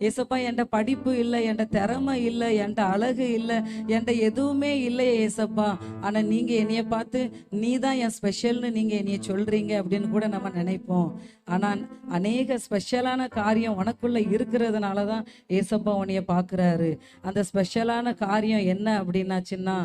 ஏசப்பா என்கிட்ட படிப்பு இல்லை என்கிட்ட திறமை இல்லை என்கிட்ட அழகு இல்லை என்கிட்ட எதுவுமே இல்லையே ஏசப்பா ஆனால் நீங்கள் என்னைய பார்த்து நீ தான் என் ஸ்பெஷல்னு நீங்கள் என்னைய சொல்கிறீங்க அப்படின்னு கூட நம்ம நினைப்போம். ஆனால் அநேக ஸ்பெஷலான காரியம் உனக்குள்ள இருக்கிறதுனால தான் ஏசப்பா உன்னைய பார்க்குறாரு. அந்த ஸ்பெஷலான காரியம் என்ன அப்படின்னாச்சுன்னா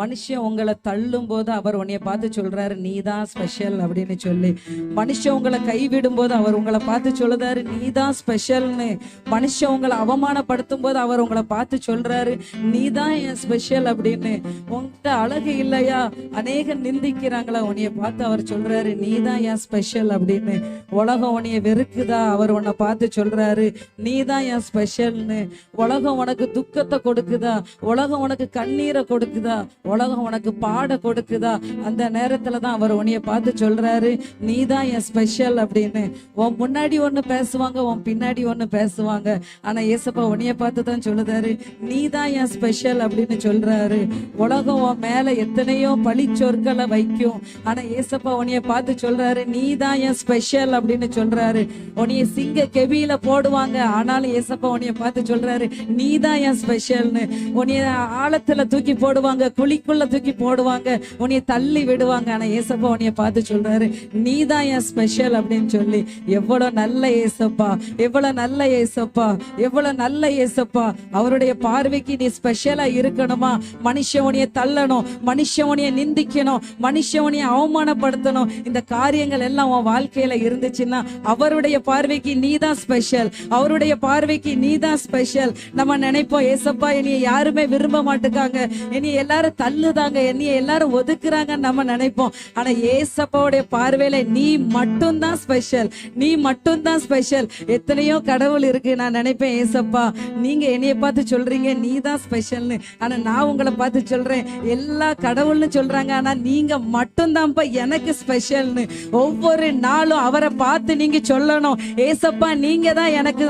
மனுஷன் உங்களை தள்ளும் போது அவர் உன்னைய பார்த்து சொல்றாரு நீ தான் ஸ்பெஷல் அப்படின்னு சொல்லி. மனுஷன் உங்களை கைவிடும் போது அவர் உங்களை பார்த்து சொல்லுறாரு நீ தான் ஸ்பெஷல்னு மனுஷன் உங்களை அவமானப்படுத்தும் போது அவர் உங்களை பார்த்து சொல்றாரு நீ தான் என் ஸ்பெஷல் அப்படின்னு. உன்கிட்ட அழகு இல்லையா? அநேக நிந்திக்கிறாங்களா? உன்னைய பார்த்து அவர் சொல்றாரு நீ தான் என் ஸ்பெஷல் அப்படின்னு. உலகம் உன்னைய வெறுக்குதா? அவர் உன்னை பார்த்து சொல்றாரு நீ தான் என் ஸ்பெஷல்னு உலகம் உனக்கு துக்கத்தை கொடுக்குதா? உலகம் உனக்கு கண்ணீரை கொடுக்குதா? உலகம் உனக்கு பாட கொடுக்குதா? அந்த நேரத்துல தான் அவர் உன்னைய பார்த்து சொல்றாரு நீ தான் என் ஸ்பெஷல் அப்படின்னு. உன் முன்னாடி ஒன்று பேசுவாங்க உன் பின்னாடி ஒண்ணு பேசுவாங்க. ஆனா ஏசப்பா உன்னைய பார்த்து தான் சொல்லுதாரு நீ தான் என் ஸ்பெஷல் அப்படின்னு சொல்றாரு. உலகம் உன் மேல எத்தனையோ பழி சொற்களை வைக்கும். ஆனா ஏசப்பா உன்னைய பார்த்து சொல்றாரு நீ தான் என் ஸ்பெஷல் அப்படின்னு சொல்றாரு. உன்னைய சிங்க கெவியில போடுவாங்க ஆனாலும் ஏசப்பா உன்னைய பார்த்து சொல்றாரு நீ தான் என் ஸ்பெஷல்னு உன்னைய ஆழத்துல தூக்கி போடுவாங்க குழி குழிக்குள்ள தூக்கி போடுவாங்க. உன்னைய தள்ளி விடுவாங்க. ஆனா ஏசப்பா உன்னைய பார்த்து சொல்றாரு நீ தான் என் ஸ்பெஷல் அப்படின்னு சொல்லி. எவ்வளவு நல்ல ஏசப்பா. எவ்வளவு நல்ல ஏசப்பா. எவ்வளவு நல்ல ஏசப்பா. அவருடைய பார்வைக்கு நீ ஸ்பெஷலா இருக்கணுமா? மனுஷன் தள்ளணும். மனுஷன் நிந்திக்கணும். மனுஷன் அவமானப்படுத்தணும். இந்த காரியங்கள் எல்லாம் உன் வாழ்க்கையில இருந்துச்சுன்னா அவருடைய பார்வைக்கு நீ தான் ஸ்பெஷல் அவருடைய பார்வைக்கு நீ தான் ஸ்பெஷல் நம்ம நினைப்போம் ஏசப்பா என்னைய யாருமே விரும்ப மாட்டுக்காங்க. என்னைய எல்லாரும் தள்ளுதாங்க. என்னைய எல்லாரும் ஒதுக்குறாங்கன்னு நம்ம நினைப்போம். ஆனா ஏசப்பாவுடைய பார்வையில நீ மட்டும் தான் ஸ்பெஷல் நீ மட்டும் தான் ஸ்பெஷல் எத்தனையோ கடவுள் இருக்கு நான் நினைப்பேன் ஏசப்பா. நீங்க என்னைய பார்த்து சொல்றீங்க நீ தான் ஸ்பெஷல்னு ஆனா நான் உங்களை பார்த்து சொல்றேன். எல்லா கடவுள்னு சொல்றாங்க ஆனா நீங்க மட்டும்தான்ப்பா எனக்கு ஸ்பெஷல்னு ஒவ்வொரு நாளும் அவரை பார்த்து நீங்க சொல்லணும். ஏசப்பா நீங்க தான் எனக்கு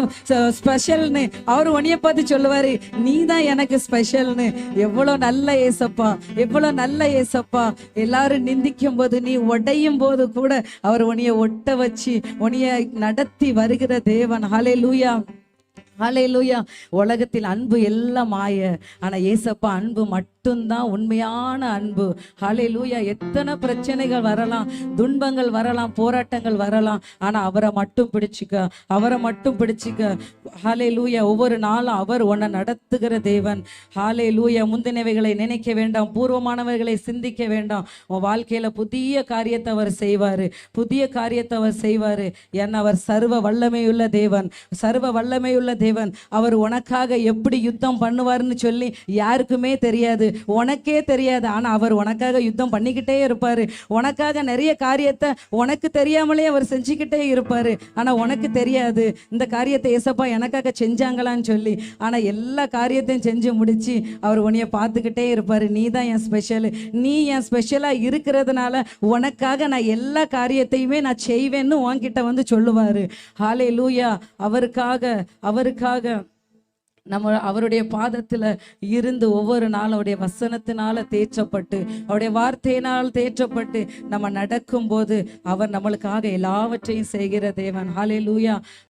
ஸ்பெஷல்னு அவர் உனிய பார்த்து சொல்லுவாரு நீ தான் எனக்கு ஸ்பெஷல்னு எவ்வளவு நல்ல ஏசப்பா. எவ்வளவு நல்ல ஏசப்பா. எல்லாரும் நிந்திக்கும் போது நீ உடையும் போது கூட அவர் உனிய ஒட்ட வச்சு உனிய நடத்தி வருகிற தேவன். ஹலே லூயா ஹalleluya உலகத்தில் அன்பு எல்லாம் மாய ஆனா ஏசப்பா அன்பு மட்டும் மட்டும்தான் உண்மையான அன்பு. ஹalleluya எத்தனை பிரச்சனைகள் வரலாம். துன்பங்கள் வரலாம். போராட்டங்கள் வரலாம். ஆனால் அவரை மட்டும் பிடிச்சிக்க. அவரை மட்டும் பிடிச்சிக்க. ஹாலே லூயா ஒவ்வொரு நாளும் அவர் உன்னை நடத்துகிற தேவன். ஹாலே லூயா முந்தினவைகளை நினைக்க வேண்டாம். பூர்வமானவர்களை சிந்திக்க வேண்டாம். உன் வாழ்க்கையில புதிய காரியத்தை அவர் செய்வாரு. புதிய காரியத்தை அவர் செய்வார். ஏன்னா அவர் சர்வ வல்லமையுள்ள தேவன். சர்வ வல்லமையுள்ள தேவன். அவர் உனக்காக எப்படி யுத்தம் பண்ணுவார்னு சொல்லி யாருக்குமே தெரியாது. உனக்கே தெரியாது. ஆனால் அவர் உனக்காக யுத்தம் பண்ணிக்கிட்டே இருப்பார். உனக்காக நிறைய காரியத்தை உனக்கு தெரியாமலே அவர் செஞ்சுக்கிட்டே இருப்பார். ஆனால் உனக்கு தெரியாது. இந்த காரியத்தை ஏசப்பா எனக்காக செஞ்சாங்களான்னு சொல்லி. ஆனால் எல்லா காரியத்தையும் செஞ்சு முடித்து அவர் உன்னைய பார்த்துக்கிட்டே இருப்பார். நீ தான் என் ஸ்பெஷலு நீ என் ஸ்பெஷலாக இருக்கிறதுனால உனக்காக நான் எல்லா காரியத்தையுமே நான் செய்வேன்னு உன்கிட்ட வந்து சொல்லுவார். ஹாலே லூயா அவருக்காக அவருக்காக. நம்ம அவருடைய பாதத்துல இருந்து ஒவ்வொரு நாளும் அவருடைய வசனத்தினால தேற்றப்பட்டு அவருடைய வார்த்தையினால் தேற்றப்பட்டு நம்ம நடக்கும்போது அவர் நம்மளுக்காக எல்லாவற்றையும் செய்கிற தேவன். ஹாலே லூயா